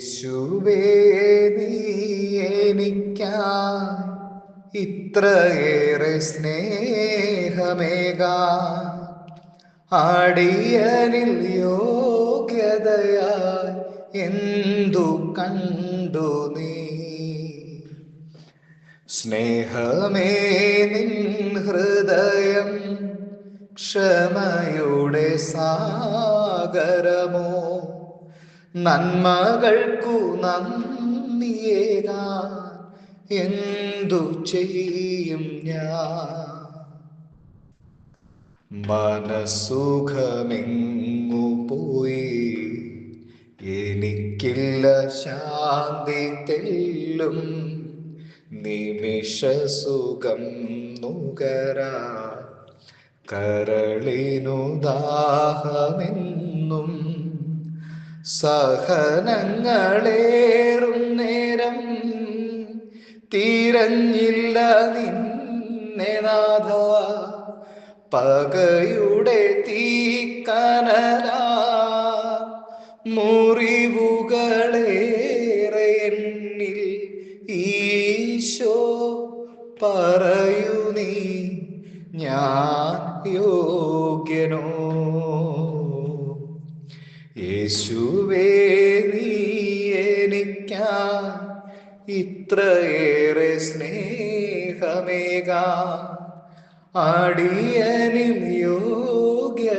യേശുവേ ഇത്രയേറെ സ്നേഹമേക. അടിയനിൽ യോഗ്യതയായി എന്തു കണ്ടു നീ? സ്നേഹമേ നിൻ ഹൃദയം ക്ഷമയുടെ സാഗരമോ? നന്മകൾക്കു നന്ദിയേതാ എന്തു ചെയ്യും ഞാൻ? മനസുഖമെങ്ങു പോയി? എനിക്കില്ല ശാന്തി തെല്ലും നിമിഷസുഖം നുകരാ കരളിനു ദാഹമെന്നും സഹനങ്ങളേറും നേരം തീരഞ്ഞില്ല നിന്നെ നാഥ. പകയുടെ തീക്കനല മുറിവുകളേറെ എന്നിൽ ഈശോ പറയു നീ ഞാൻ യോഗ്യനോ യേശുവേ ഇത്രയേറെ സ്നേഹമേക. അടിയനിൽ യോഗ്യതയായി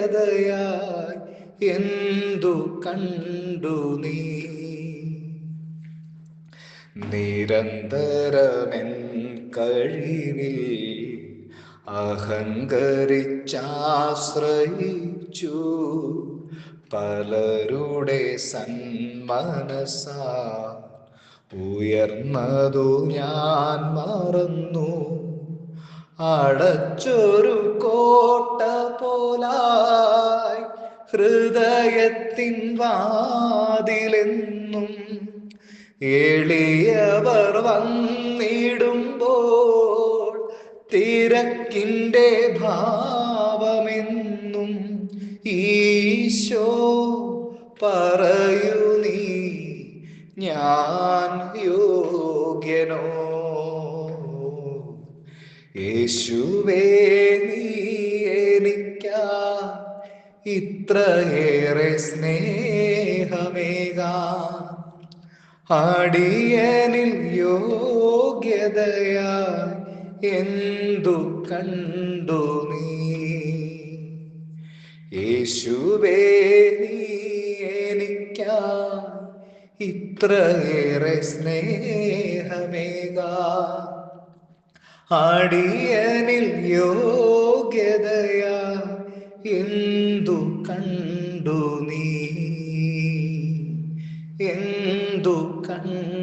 എന്തു കണ്ടു നീ? നിരന്തരമെൻ കഴിവിൽ അഹങ്കരിച്ചാശ്രയിച്ചു. പലരുടെ സന്മനസ. ഉയർന്നതു ഞാൻ മറന്നു. അടച്ചൊരു കോട്ട പോലായി ഹൃദയത്തിൻ വാതിലെന്നും എളിയവർ വന്നിടുമ്പോൾ തിരക്കിന്റെ ഭാവമെന്നും ഈശോ പറയൂ നീ. ഞാൻ യോഗ്യനോ? യേശുവേ നീ എനിക്കാ ഇത്രയേറെ സ്നേഹമേക. അടിയനിൽ യോഗ്യതയാ എന്തു കണ്ടു നീ? യേശുവേ ഇത്രയേറെ സ്നേഹമേക. അടിയനിൽ യോഗ്യതയാ എന്തു കണ്ടു നീ? എന്തു കണ്ടു